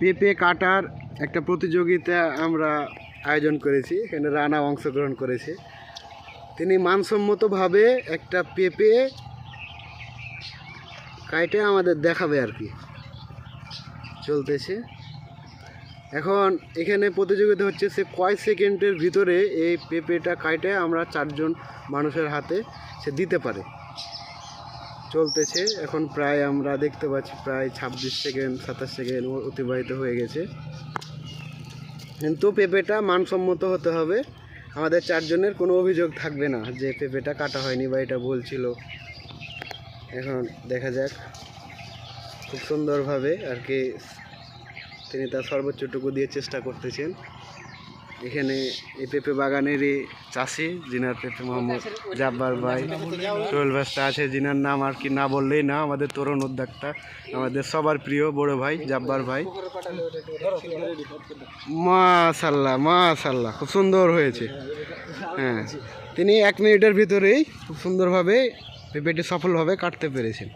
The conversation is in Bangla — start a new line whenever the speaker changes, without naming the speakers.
পেঁপে কাটার একটা প্রতিযোগিতা আমরা আয়োজন করেছি, এখানে রানা অংশগ্রহণ করেছে। তিনি মানসম্মতভাবে একটা পেঁপে কাইটে আমাদের দেখাবে আর কি। চলতেছে। এখন এখানে প্রতিযোগিতা হচ্ছে সে কয় সেকেন্ডের ভিতরে এই পেঁপেটা কাইটে আমরা চারজন মানুষের হাতে সে দিতে পারে। চলতেছে। এখন প্রায় আমরা দেখতে পাচ্ছি প্রায় ছাব্বিশ সেকেন্ড, সাতাশ সেকেন্ড অতিবাহিত হয়ে গেছে। কিন্তু পেঁপেটা মানসম্মত হতে হবে। আমাদের চারজনের কোনো অভিযোগ থাকবে না যে পেঁপেটা কাটা হয়নি বা এটা ভুল ছিল। এখন দেখা যাক। খুব সুন্দরভাবে আর কি তিনি তার সর্বোচ্চটুকু দিয়ে চেষ্টা করতেছেন। এখানে এই পেঁপে বাগানেরই চাষি, জিনার পেঁপে মোহাম্মদ জাব্বার ভাই। সোহেল ভাস্তা আছে, জিনার নাম আর কি না বললেই না, আমাদের তরুণ উদ্যোক্তা, আমাদের সবার প্রিয় বড় ভাই জাব্বার ভাই। মাশাল্লাহ মাশাল্লাহ, খুব সুন্দর হয়েছে। হ্যাঁ তিনি এক মিনিটের ভিতরেই খুব সুন্দরভাবে পেঁপেটি সফলভাবে কাটতে পেরেছেন।